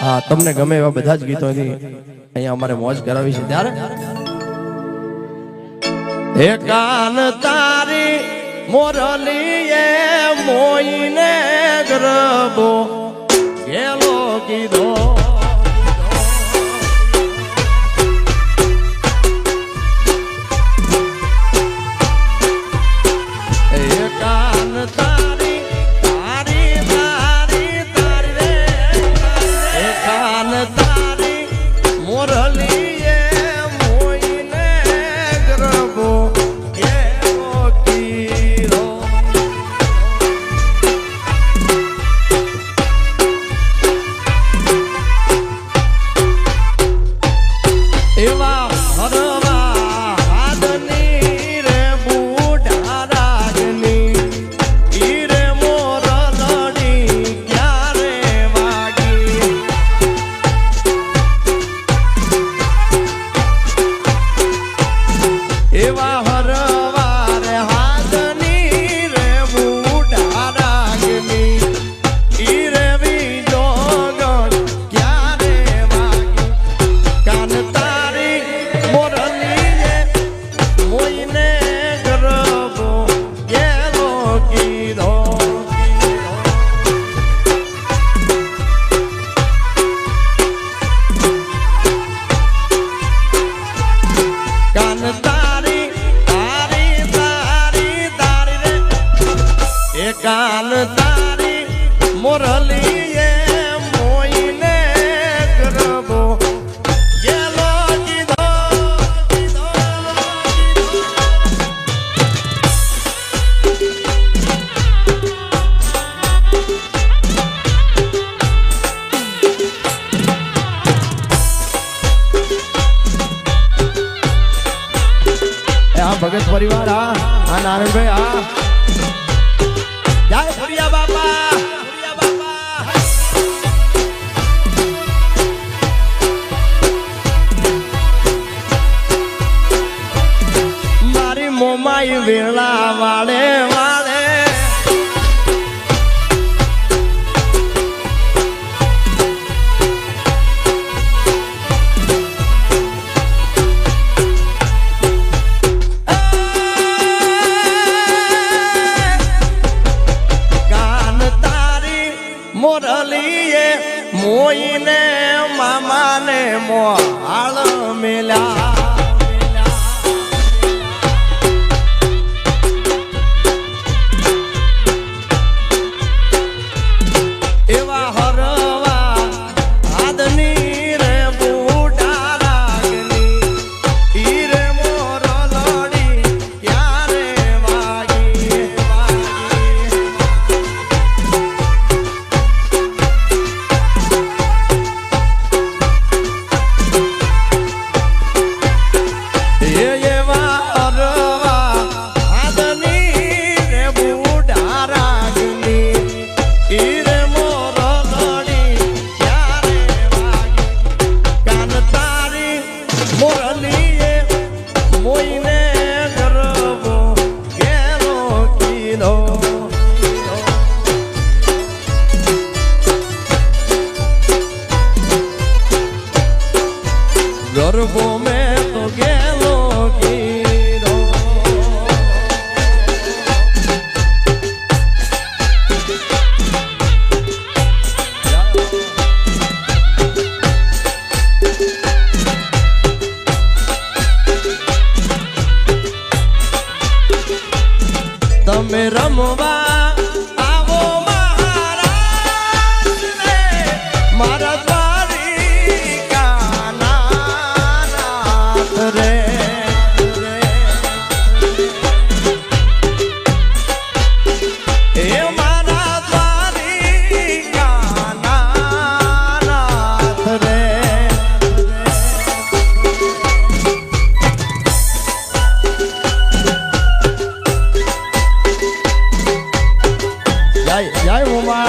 હા, તમને ગમે એવા બધા જ ગીતો અહીંયા અમારે મોજ કરાવી છે. ત્યારે હે કાન તારી મોરલીએ મોઈને ગરબો ગેલો કીધો. માય વેળા વાળે વાળે. મોરલીએ મોઈને મામાને મોહાળ મેલા 还有吗？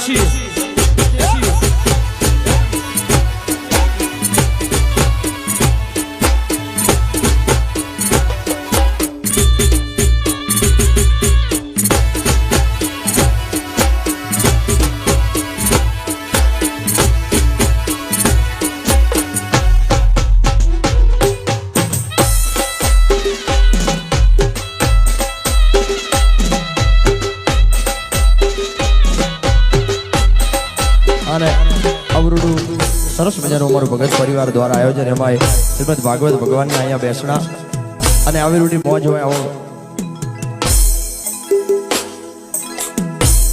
系。પરિવાર દ્વારા આયોજન. એમાં શ્રીમદ ભાગવત ભગવાનના અહીંયા બેસણા. અને અવિરુડી મોજ હોય આવો.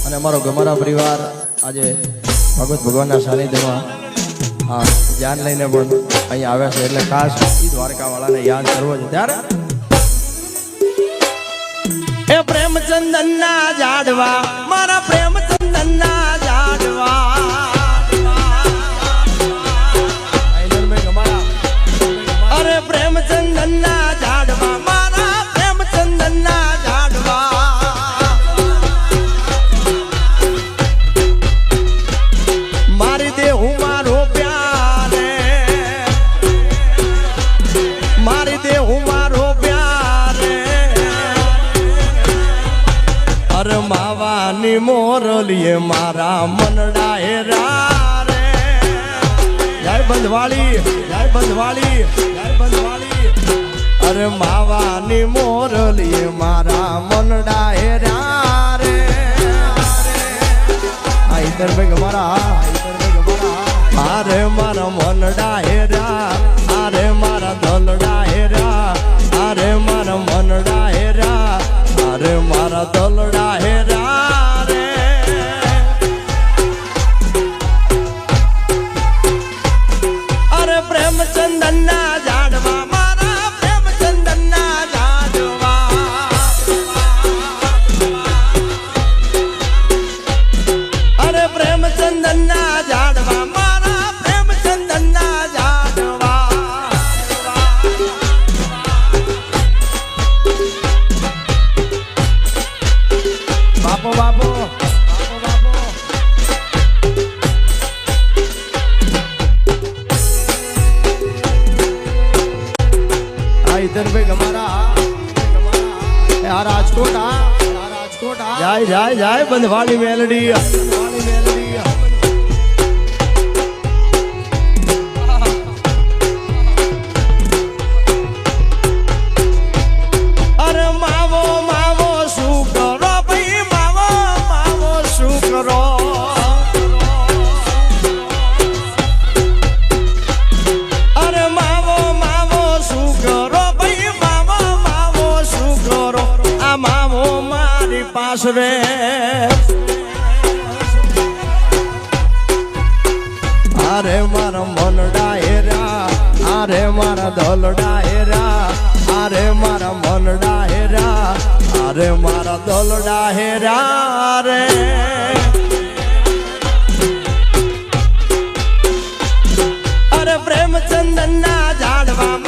અને અમારો ગમારા પરિવાર આજે ભગવત ભગવાનના સાનિધ્યમાં, હા, ધ્યાન લઈને પણ અહીંયા આવ્યા છે. એટલે ખાસ દ્વારકાવાળાને યાદ કરવો છે. ત્યારે એ પ્રેમચંદન ના જાડવા, મારા પ્રેમચંદન મારી મોરલીએ મારા મનડા હેરા રે જય બંધવાળી જય બંધવાળી જય બંધવાળી. અરે માવાની મોરલીએ મારા મનડા હેરા રે આ ઇતર ભાઈ મારા અરે મારા મનડા હેરા અરે મારા ધનડા હેરા અરે મારા મનડા હેરા અરે મારા ધનડા એ આ રાજકોટ આ રાજકોટ જાય જાય જાય બંધવાળી મેલડી અરે મારા ધોલડા હેરા અરે મારા મનડા હેરા અરે મારા ધોલડા હેરા રે અરે પ્રેમચંદન ના ઝાડવા